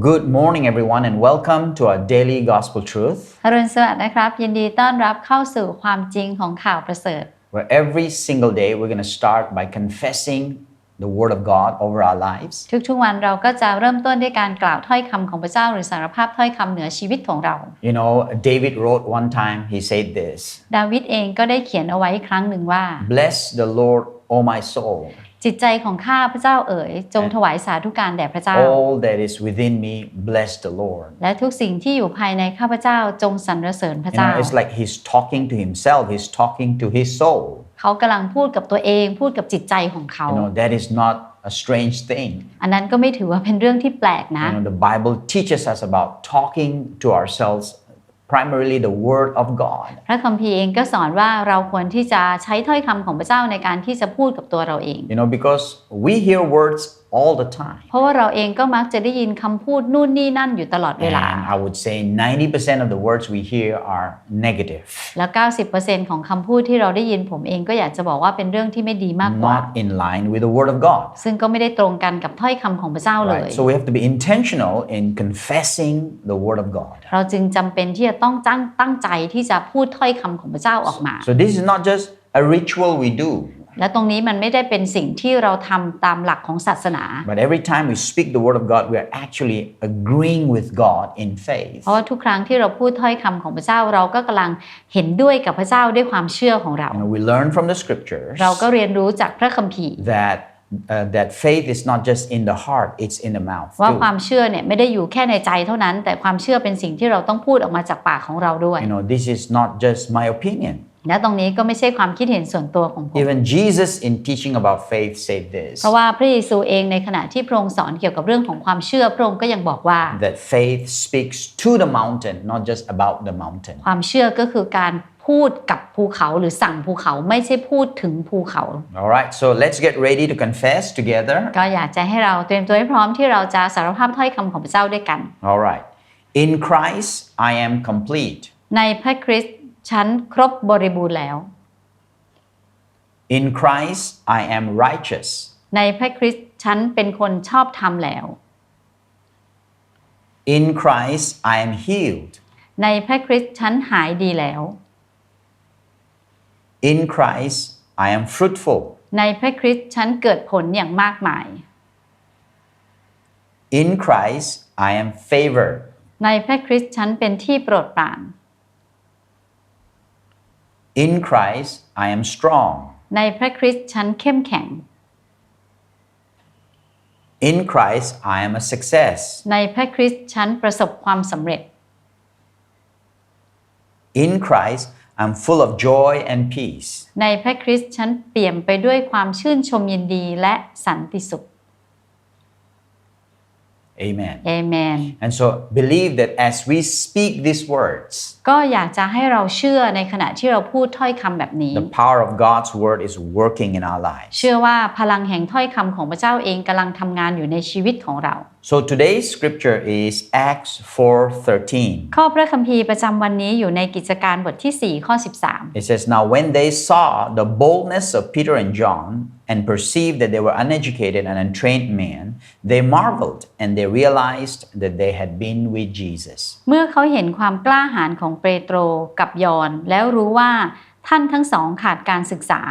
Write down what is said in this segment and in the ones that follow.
good morning, everyone, and welcome to our daily gospel truth, อรุณสวัสดิ์นะครับ ยินดีต้อนรับเข้าสู่ความจริงของข่าวประเสริฐ where every single day we're going to start by confessing the Word of God over our lives. ทุกๆวันเราก็จะเริ่มต้นด้วยการกล่าวถ้อยคำของพระเจ้าหรือสารภาพถ้อยคำเหนือชีวิตของเรา You know, David wrote one time, he said this ดาวิดเองก็ได้เขียนเอาไว้ครั้งหนึ่งว่า Bless the Lord, O my soul, จิตใจของข้าพระเจ้าเอ๋ยจงถวายสาธุการแด่พระเจ้า all that is within me, bless the Lord. และทุกสิ่งที่อยู่ภายในข้าพเจ้าจงสรรเสริญพระ You เจ้า know, it's like he's talking to himself, he's talking to his soul. เขากำลังพูดกับตัวเองพูดกับจิตใจของเขา You know, that is not a strange thing. อันนั้นก็ไม่ถือว่าเป็นเรื่องที่แปลกนะ You know, the Bible teaches us about talking to ourselves, primarily the Word of God. พระคัมภีร์เองก็สอนว่าเราควรที่จะใช้ถ้อยคำของพระเจ้าในการที่จะพูดกับตัวเราเอง You know, because we hear words all the time. เพราะว่าเราเองก็มักจะได้ยินคำพูดนู่นนี่นั่นอยู่ตลอดเวลา And I would say 90% of the words we hear are negative, แล้ว 90%ของคำพูดที่เราได้ยินผมเองก็อยากจะบอกว่าเป็นเรื่องที่ไม่ดีมากกว่า not in line with the Word of God. ซึ่งก็ไม่ได้ตรงกันกับถ้อยคำของพระเจ้าเลย Right? So we have to be intentional in confessing the Word of God. เราจึงจำเป็นที่จะต้องตั้งตั้งใจที่จะพูดถ้อยคำของพระเจ้าออกมา So this is not just a ritual we do, และตรงนี้มันไม่ได้เป็นสิ่งที่เราทำตามหลักของศาสนา but every time we speak the Word of God, we are actually agreeing with God in faith. เพราะว่าทุกครั้งที่เราพูดถ้อยคำของพระเจ้าเราก็กำลังเห็นด้วยกับพระเจ้าด้วยความเชื่อของเรา You know, we learn from the scriptures เราก็เรียนรู้จากพระคัมภีร์ that uh, that faith is not just in the heart; it's in the mouth ว่า too. ความเชื่อเนี่ยไม่ได้อยู่แค่ในใจเท่านั้น แต่ความเชื่อเป็นสิ่งที่เราต้องพูดออกมาจากปากของเราด้วย You know, this is not just my opinion. และตรงนี้ก็ไม่ใช่ความคิดเห็นส่วนตัวของผม Even Jesus, in teaching about faith, said this เพราะว่าพระเยซูเองในขณะที่พระองค์สอนเกี่ยวกับเรื่องของความเชื่อพระองค์ก็ยังบอกว่า that faith speaks to the mountain, not just about the mountain. ความเชื่อก็คือการพูดกับภูเขาหรือสั่งภูเขาไม่ใช่พูดถึงภูเขา All right, so let's get ready to confess together. ก็อยากจะให้เราเตรียมตัวให้พร้อมที่เราจะสารภาพถ้อยคำของพระเจ้าด้วยกัน All right. In Christ, I am complete. ในพระคริสต์ ฉันครบบริบูรณ์แล้ว In Christ, I am righteous. ในพระคริสต์ฉันเป็นคนชอบธรรมแล้ว In Christ, I am healed. ในพระคริสต์ฉันหายดีแล้ว In Christ, I am fruitful. ในพระคริสต์ฉันเกิดผลอย่างมากมาย In Christ, I am favored. ในพระคริสต์ฉันเป็นที่โปรดปราน In Christ, I am strong. ในพระคริสต์ฉันเข้มแข็ง In Christ, I am a success. ในพระคริสต์ฉันประสบความสำเร็จ In Christ, I'm full of joy and peace. ในพระคริสต์ฉันเปี่ยมไปด้วยความชื่นชมยินดีและสันติสุข Amen. เอเมน And so believe that as we speak these words, ก็อยากจะให้เราเชื่อในขณะที่เราพูดถ้อยคำแบบนี้ the power of God's word is working in our lives. เชื่อว่าพลังแห่งถ้อยคำของพระเจ้าเองกำลังทำงานอยู่ในชีวิตของเรา So today's scripture is Acts 4:13. ข้อพระคัมภีร์ประจำวันนี้อยู่ในกิจการบทที่ 4 ข้อ It says, Now when they saw the boldness of Peter and John and perceived that they were uneducated and untrained men, they marveled and they realized that they had been with Jesus. 13 เมื่อเขาเห็นความกล้าหาญของเปโตรกับยอน แล้วรู้ว่า ท่านทั้งสองขาดการศึกษา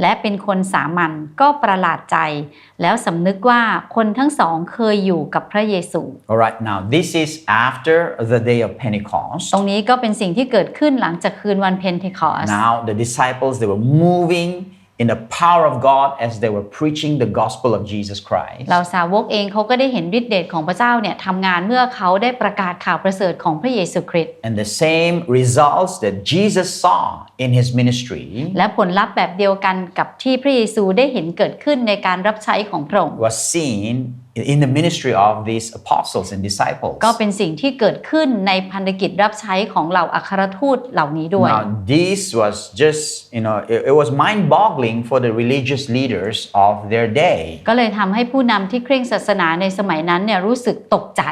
และเป็นคนสามัญก็ประหลาดใจ แล้วสำนึกว่าคนทั้งสองเคยอยู่กับพระเยซู All right, now this is after the day of Pentecost. ตรงนี้ก็เป็นสิ่งที่เกิดขึ้นหลังจากคืนวันเพนเทคอส Now the disciples they were moving in the power of God as they were preaching the gospel of Jesus Christ. เราสาวกเองเขาก็ได้เห็นฤทธิ์เดชของพระเจ้าเนี่ยทำงานเมื่อเขาได้ประกาศข่าวประเสริฐของพระเยซูคริสต์ And the same results that Jesus saw in his ministry และผลลัพธ์แบบเดียวกันกับที่พระเยซูได้เห็นเกิดขึ้นในการรับใช้ของพระองค์ was seen in the ministry of these apostles and disciples. ก็เป็นสิ่งที่เกิดขึ้นในพันธกิจรับใช้ของเหล่าอัครทูตเหล่านี้ด้วย Now, this was just, you know, it, it was mind boggling for the religious leaders of their day. ก็เลยทำให้ผู้นำที่เคร่งศาสนาในสมัยนั้นเนี่ยรู้สึกตกใจ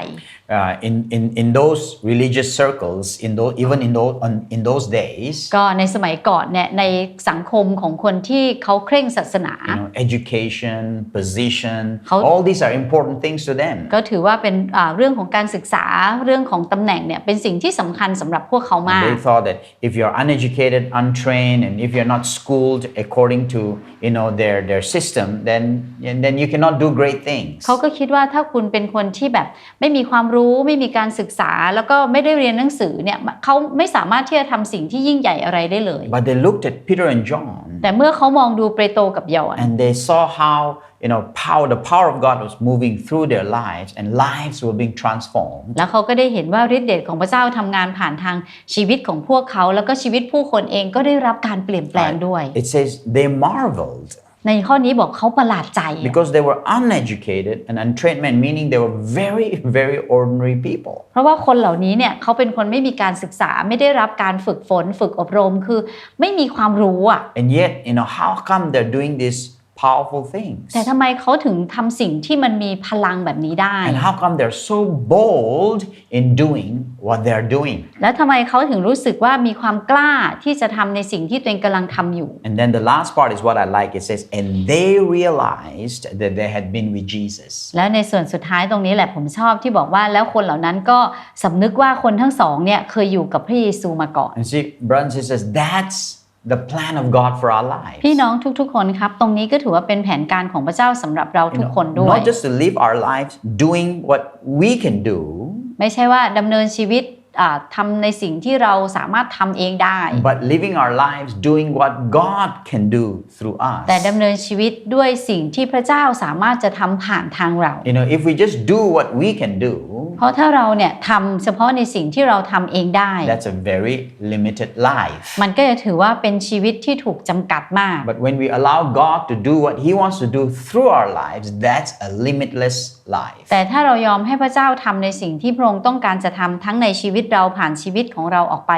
uh, in, in, in those religious circles, in those, even in those, on, in those days, ก็ในสมัยก่อนเนี่ยในสังคมของคนที่เขาเคร่งศาสนา you know, education, position, How- all these are important things to them. ก็ถือว่าเป็นอ่าเรื่องของการศึกษาเรื่องของตำแหน่งเนี่ยเป็นสิ่งที่สำคัญสำหรับพวกเขามาก They thought that if you're uneducated, untrained, and if you're not schooled according to you know their their system, then and then you cannot do great things. เขาก็คิดว่าถ้าคุณเป็นคนที่แบบไม่มีความรู้ไม่มีการศึกษาแล้วก็ไม่ได้เรียนหนังสือเนี่ยเขาไม่สามารถที่จะทำสิ่งที่ยิ่งใหญ่อะไรได้เลย But they looked at Peter and John แต่เมื่อเขามองดูเปโตรกับยอห์น and they saw how you know power the power of God was moving through their lives and lives were being transformed. แล้วเขาก็ได้เห็นว่าฤทธิ์เดชของพระเจ้าทำงานผ่านทางชีวิตของพวกเขา แล้วก็ชีวิตผู้คนเองก็ได้รับการเปลี่ยนแปลงด้วย It says they marveled ในข้อนี้บอกเขาประหลาดใจ because they were uneducated and untrained men, meaning they were very, very ordinary people. เพราะว่าคนเหล่านี้เนี่ยเขาเป็นคนไม่มีการศึกษาไม่ได้รับการฝึกฝนฝึกอบรมคือไม่มีความรู้อะ And yet, you know, how come they're doing these powerful things? แต่ทำไมเขาถึงทำสิ่งที่มันมีพลังแบบนี้ได้ And how come they're so bold in doing what they're doing? แล้วทำไมเขาถึงรู้สึกว่ามีความกล้าที่จะทำในสิ่งที่ตัวเองกำลังทำอยู่ And then the last part is what I like. It says, and they realized that they had been with Jesus. แล้วในส่วนสุดท้ายตรงนี้แหละผมชอบที่บอกว่าแล้วคนเหล่านั้นก็สำนึกว่าคนทั้งสองเนี่ยเคยอยู่กับพระเยซูมาก่อน And see, brothers and sisters, that's the plan of God for our lives. พี่น้องทุกๆ คนครับ ตรงนี้ก็ถือว่าเป็นแผนการของพระเจ้าสำหรับเรา You ทุก know, คนด้วย not just to live our lives doing what we can do, ไม่ใช่ว่าดำเนินชีวิตอ่า ทำในสิ่งที่เราสามารถทำเองได้ but living our lives doing what God can do through us. แต่ดำเนินชีวิตด้วยสิ่งที่พระเจ้าสามารถจะทำผ่านทางเรา You know, if we just do what we can do, เพราะถ้าเราเนี่ยทำเฉพาะในสิ่งที่เราทำเองได้ that's a very limited life. มันก็จะถือว่าเป็นชีวิตที่ถูกจำกัดมาก But when we allow God to do what He wants to do through our lives, that's a limitless life. แต่ถ้าเรายอมให้พระเจ้าทำในสิ่งที่พระองค์ต้องการจะทำทั้งในชีวิตเราผ่านชีวิตของเราออกไป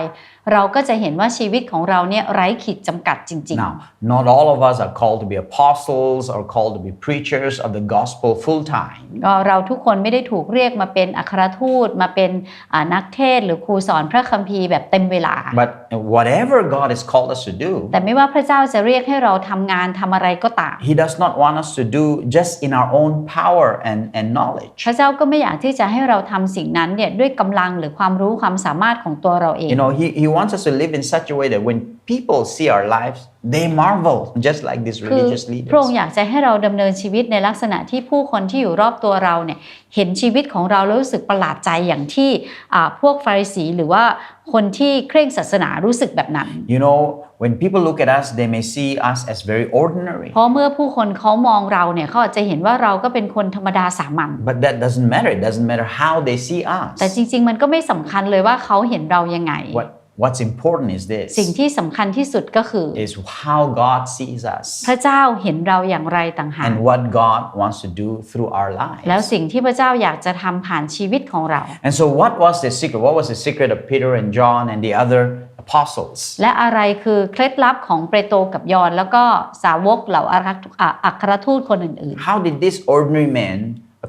เราก็จะเห็นว่าชีวิตของเราเนี่ยไร้ขีดจำกัดจริง Now, not all of us are called to be apostles or called to be preachers of the gospel full time. ๆก็เราทุกคนไม่ได้ถูกเรียกมาเป็นอัครทูตมาเป็นอ่านักเทศน์หรือครูสอนพระคัมภีร์แบบเต็มเวลา But whatever God has called us to do, แต่ไม่ว่าพระเจ้าจะเรียกให้เราทำงานทำอะไรก็ตาม He does not want us to do just in our own power and, and knowledge. พระเจ้าก็ไม่อยากที่จะให้เราทำสิ่งนั้นเนี่ยด้วยกำลังหรือความรู้ความสามารถของตัวเราเอง You know, he, he wants us to live in such a way that when people see our lives, they marvel, just like these คือ religious พระองค์ leaders. อยากจะให้เราดำเนินชีวิตในลักษณะที่ผู้คนที่อยู่รอบตัวเราเนี่ยเห็นชีวิตของเราแล้วรู้สึกประหลาดใจอย่างที่อ่าพวกฟาริสีหรือว่าคนที่เคร่งศาสนารู้สึกแบบนั้น You know, when people look at us, they may see us as very ordinary. เพราะเมื่อผู้คนเขามองเราเนี่ยเขาอาจจะเห็นว่าเราก็เป็นคนธรรมดาสามัญ But that doesn't matter. It doesn't matter how they see แต่ us. จริงๆมันก็ไม่สำคัญเลยว่าเขาเห็นเรายังไง What, what's important is สิ่ง this, ที่สำคัญที่สุดก็คือ is how God sees us พระเจ้าเห็นเราอย่างไรต่างหาก and what God wants to do through our แล้ว lives. สิ่งที่พระเจ้าอยากจะทำผ่านชีวิตของเรา And so what was the secret? What was the secret of Peter and John and the other apostles? และอะไรคือเคล็ดลับของเปโตรกับยอห์นแล้วก็สาวกเหล่าอารักอ่าอัครทูตคนอื่น How did these ordinary men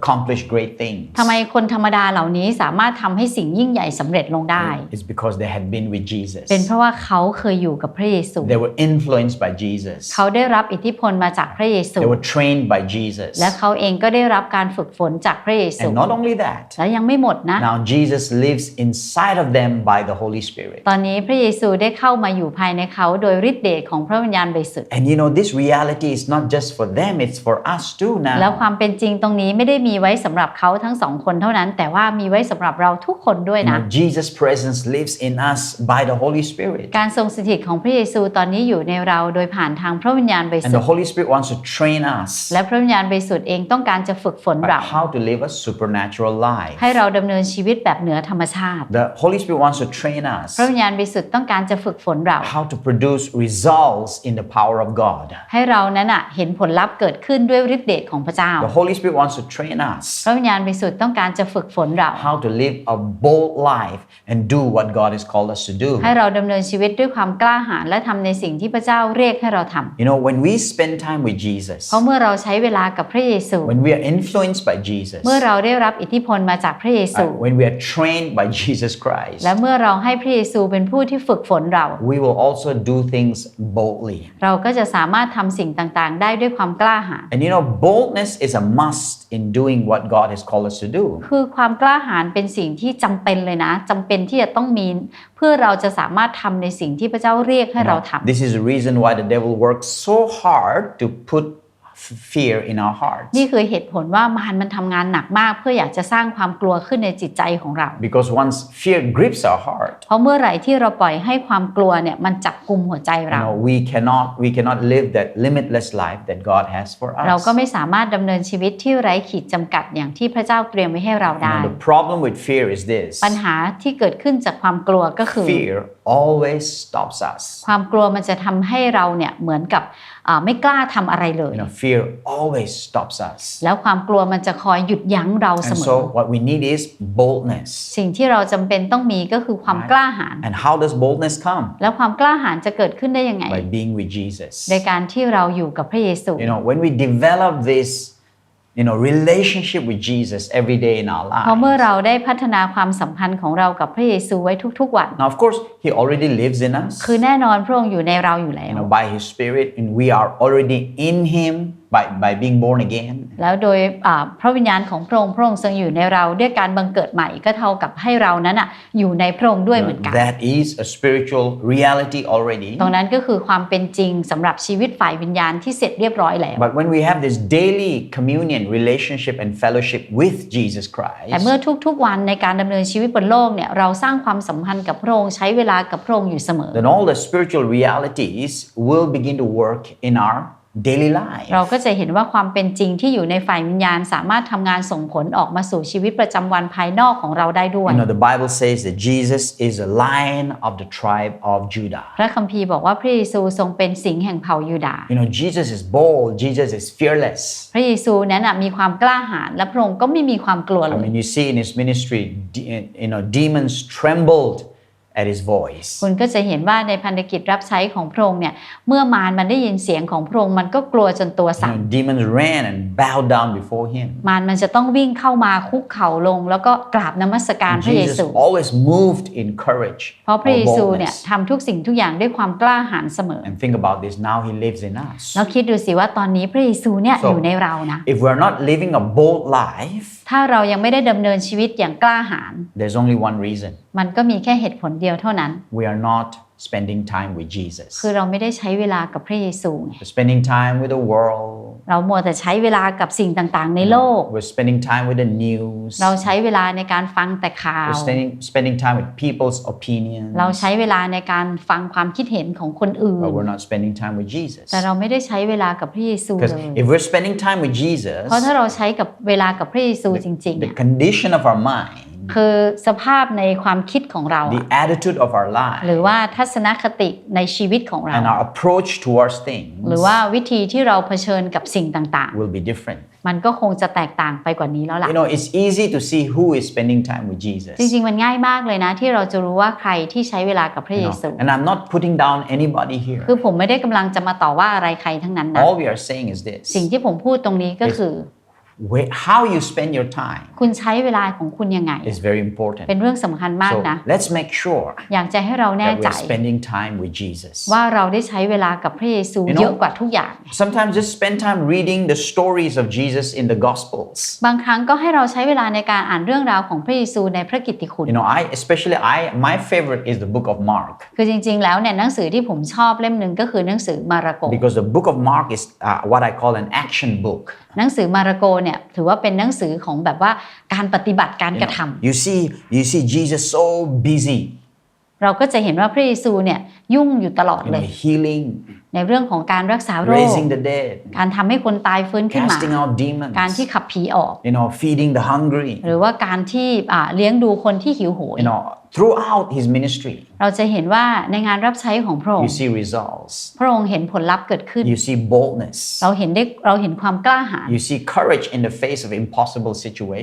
accomplish great things? ๆทำไมคนธรรมดาเหล่านี้สามารถทำให้สิ่งยิ่งใหญ่สำเร็จลงได้ It's because they had been with Jesus. เป็นเพราะว่าเขาเคยอยู่กับพระเยซู They were influenced by Jesus. เขาได้รับอิทธิพลมาจากพระเยซู They were trained by Jesus. และเขาเองก็ได้รับการฝึกฝนจากพระเยซู And not only that, และยังไม่หมดนะ now Jesus lives inside of them by the Holy Spirit. ตอนนี้พระเยซูได้เข้ามาอยู่ภายในเขาโดยฤทธิเดชของพระวิญญาณบริสุทธิ์ And you know, this reality is not just for them, it's for us too แล้ว now. ความเป็นจริงตรงนี้ไม่ได้มีไว้สำหรับเขาทั้งสองคนเท่านั้น แต่ว่ามีไว้สำหรับเราทุกคนด้วย You นะ know, Jesus' presence lives in us by the Holy Spirit. การทรงสถิตของพระเยซูตอนนี้อยู่ในเราโดยผ่านทางพระวิญญาณบริ And สุท the ธิ์ Holy Spirit wants to train us และพระวิญญาณบริสุทธิ์เองต้องการจะฝึกฝน on เรา how to live a supernatural life. ให้เราดำเนินชีวิตแบบเหนือธรรมชาติ The Holy Spirit wants to train us พระวิญญาณบริสุทธิ์ต้องการจะฝึกฝนเรา how to produce results in the power of God. ให้เรานั้นอะเห็นผลลัพธ์เกิดขึ้นด้วยฤทธิเดชของพระเจ้า The Holy Spirit wants to train in us พระวิญญาณบริสุทธิ์ต้องการจะฝึกฝนเรา how to live a bold life and do what God has called us to do. ให้เราดำเนินชีวิตด้วยความกล้าหาญและทำในสิ่งที่พระเจ้าเรียกให้เราทำ You know, when we spend time with Jesus, เพราะเมื่อเราใช้เวลากับพระเยซู when we are influenced by Jesus, เมื่อเราได้รับอิทธิพลมาจากพระเยซู uh, when we are trained by Jesus Christ, และเมื่อเราให้พระเยซูเป็นผู้ที่ฝึกฝนเรา we will also do things boldly. เราก็จะสามารถทำสิ่งต่างๆ ได้ด้วยความกล้าหาญ And you know, boldness is a must in doing what God has called us to do. คือความกล้าหาญเป็นสิ่งที่จำเป็นเลยนะจำเป็นที่จะต้องมีเพื่อเราจะสามารถทำในสิ่งที่พระเจ้าเรียกให้ You เรา know, ทำ this is the reason why the devil works so hard to put f- fear in our hearts. นี่คือเหตุผลว่ามารมันทำงานหนักมาก เพื่ออยากจะสร้างความกลัวขึ้นในจิตใจของเรา Because once fear grips our heart, เพราะเมื่อไหร่ที่เราปล่อยให้ความกลัวเนี่ยมันจับกลุ่มหัวใจ you เรา know, we cannot we cannot live that limitless life that God has for เรา us. ก็ไม่สามารถดำเนินชีวิตที่ไร้ขีดจำกัดอย่างที่พระเจ้าเตรียมไว้ให้เรา You ได้ know, the problem with fear is this ปัญหาที่เกิดขึ้นจากความกลัวก็คือ fear always stops us. ความกลัวมันจะทำให้เราเนี่ยเหมือนกับอ่าไม่กล้าทำอะไรเลย You know, fear always stops us. แล้วความกลัวมันจะคอยหยุดยั้งเราเส And มอ so what we need is boldness. สิ่งที่เราจำเป็นต้องมีก็คือความกล้าหาญ And how does boldness come? แล้วความกล้าหาญจะเกิดขึ้นได้ยังไง By being with Jesus. โดยการที่เราอยู่กับพระเยซู You know, when we develop this, you know, relationship with Jesus every day in our เพราะเมื่อ lives. เราได้พัฒนาความสัมพันธ์ของเรากับพระเยซูไว้ทุกๆวัน Now, of course, He already lives in us. คือแน่นอนพระองค์อยู่ในเราอยู่แล้ You ว know, by His Spirit, and we are already in Him By, by being born again. แล้วโดยอ่าพระวิญญาณของพระองค์พระองค์ทรงอยู่ในเราด้วยการบังเกิดใหม่ก็เท่ากับให้เรานั้นอะอยู่ในพระองค์ด้วย You เห know, มือนกัน that is a spiritual reality already. ตรงนั้นก็คือความเป็นจริงสำหรับชีวิตฝ่ายวิญญาณที่เสร็จเรียบร้อยแล้ว But when we have this daily communion, relationship, and fellowship with Jesus แต่ Christ, เมื่อทุกๆวันในการดำเนินชีวิตบนโลกเนี่ยเราสร้างความสัมพันธ์กับพระองค์ใช้เวลากับพระองค์อยู่เสมอ then all the spiritual realities will begin to work in our daily life. เราก็จะเห็นว่าความเป็นจริงที่อยู่ในฝ่ายวิญญาณสามารถทำงานส่งผลออกมาสู่ชีวิตประจำวันภายนอกของเราได้ด้วย You know, the Bible says that Jesus is a lion of the tribe of Judah. พระคัมภีร์บอกว่าพระเยซูทรงเป็นสิงห์แห่งเผ่ายูดาห์ You know, Jesus is bold, Jesus is fearless. พระเยซูนั้นนะมีความกล้าหาญและพระองค์ก็ไม่มีความกลัวเล I ย mean, you see in his ministry, de- you know, demons trembled at his voice. คุณก็จะเห็นว่าในพันธกิจรับใช้ของพระองค์เนี่ย เมื่อมารมันได้ยินเสียงของพระองค์มันก็กลัวจนตัว You สั่น know, demons ran and bowed down before him. มารมันจะต้องวิ่งเข้ามาคุกเข่าลง แล้วก็กราบนมัสการ And พระเย Jesus ซู always moved in courage เพราะพระ or เยซูเนี่ย boldness. ทำทุกสิ่งทุกอย่างด้วยความกล้าหาญเสมอ And think about this, now he lives in us. แล้วคิดดูสิว่าตอนนี้พระเยซูเนี่ย So- อยู่ในเรานะ If we're not living a bold life, ถ้าเรายังไม่ได้ดำเนินชีวิตอย่างกล้าหาญ there's only one reason. มันก็มีแค่เหตุผลเดียวเท่านั้น We are not spending time with Jesus. คือเราไม่ได้ใช้เวลากับพระเยซูไง We're spending time with the world. เรามัวแต่ใช้เวลากับสิ่งต่างๆ ในโลก We're spending time with the news. เราใช้เวลาในการฟังแต่ข่าว We're spending, spending time with people's opinions. เราใช้เวลาในการฟังความคิดเห็นของคนอื่น But we're not spending time with Jesus. แต่เราไม่ได้ใช้เวลากับพระเยซู Because เลย if we're spending time with Jesus, เพราะถ้าเราใช้กับเวลากับพระเยซูจริงๆ the เนี่ย condition of our mind, คือสภาพในความคิดของเรา the อะ attitude of our หรือ life, ว่าทัศนคติในชีวิตของเรา and our approach towards หรือ things ว่าวิธีที่เราเผชิญกับสิ่งต่าง will be different. ๆมันก็คงจะแตกต่างไปกว่านี้แล้วล่ะ You know, it's easy to see who is spending time with Jesus. จริงๆ มันง่ายมากเลยนะ ที่เราจะรู้ว่าใครที่ใช้เวลากับพระ You เย know, ซู and I'm not putting down anybody here. คือผมไม่ได้กำลังจะมาต่อว่าอะไรใครทั้งนั้นนะ All we are saying is สิ่ง this ที่ผมพูดตรงนี้ก็คือ where, how you spend your time คุณใช้เวลาของคุณยังไง is very important. เป็นเรื่องสำคัญมาก So นะ let's make sure อยากจะให้เราแน่ that ใจ we're spending time with Jesus. ว่าเราได้ใช้เวลากับพระเยซู You know- เยอะกว่าทุกอย่าง Sometimes just spend time reading the stories of Jesus in the Gospels. บางครั้งก็ให้เราใช้เวลาในการอ่านเรื่องราวของพระเยซูในพระกิตติคุณ You know, I especially I my favorite is the book of Mark คือจริง ๆ แล้วเนี่ยหนังสือที่ผมชอบเล่มหนึ่งก็คือหนังสือมาระโก because the book of Mark is uh, what I call an action book. หนังสือมาระโกเนี่ยถือว่าเป็นหนังสือของแบบว่าการปฏิบัติการ You กระ know, ทำ you see, you see Jesus so busy, เราก็จะเห็นว่าพระเยซูเนี่ยยุ่งอยู่ตลอด you เล know, ย healing, ในเรื่องของการรักษาโรค raising the dead, การทำให้คนตายฟื้นขึ้นมา casting out demons, การที่ขับผีออก you know, feeding the hungry, หรือว่าการที่อ่าเลี้ยงดูคนที่หิวโหย you know, throughout his ministry, เราจะเห็นว่าในงานรับใช้ของพระอง you ค์ see results, พระองค์เห็นผลลัพธ์เกิดขึ้น you see boldness, เราเห็นได้เราเห็นความกล้าหาญ you see courage in the face of impossible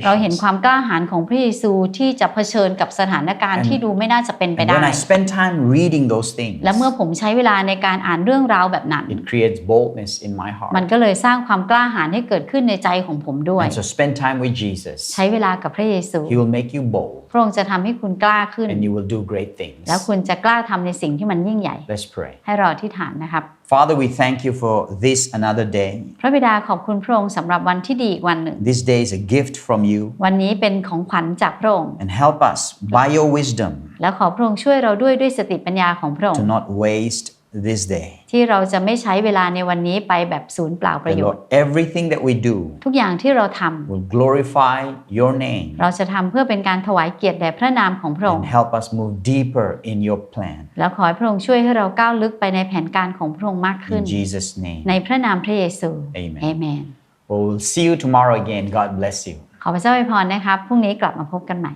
เราเห็น situations. ความกล้าหาญของพระเยซูที่จะเผชิญกับสถานการณ์ And- ที่ดูไม่น่าจะเป็นไป And ได้ when I spend time reading those things, และเมื่อผมใช้เวลาในการอ่านเรื่องราวแบบนั้น it creates boldness in my มัน heart. ก็เลยสร้างความกล้าหาญให้เกิดขึ้นในใจของผมด้วย And so spend time with Jesus. ใช้เวลากับพระเยซู He will make you bold พระองค์จะทำให้คุณกล้าขึ้น and you will do great things. แล้วคุณจะกล้าทำในสิ่งที่มันยิ่งใหญ่ Let's pray. ให้เราที่ฐานนะครับ Father, we thank you for this another day. พระบิดาขอบคุณพระองค์สำหรับวันที่ดีอีกวันหนึ่ง This day is a gift from you วันนี้เป็นของขวัญจากพระองค์ and help us by your wisdom และขอพระองค์ช่วยเราด้วยด้วยสติปัญญาของพระอง to ค์ not waste this day. ที่เราจะไม่ใช้เวลาในวันนี้ไปแบบศูนย์เปล่าประ That โยช Lord, น์ everything that we do ทุกอย่างที่เราทำ will glorify your name เราจะทำเพื่อเป็นการถวายเกียรติแด่พระนามของพระอง and ค์ help us move deeper in your plan. แล้วขอให้พระองค์ช่วยให้เราก้าวลึกไปในแผนการของพระองค์มากขึ้น In Jesus' name. ในพระนามพระเยซู Amen. เอเมน Well, we'll see you tomorrow again. God bless you. ขอพระเจ้าอวยพรนะครับพรุ่งนี้กลับมาพบกันใหม่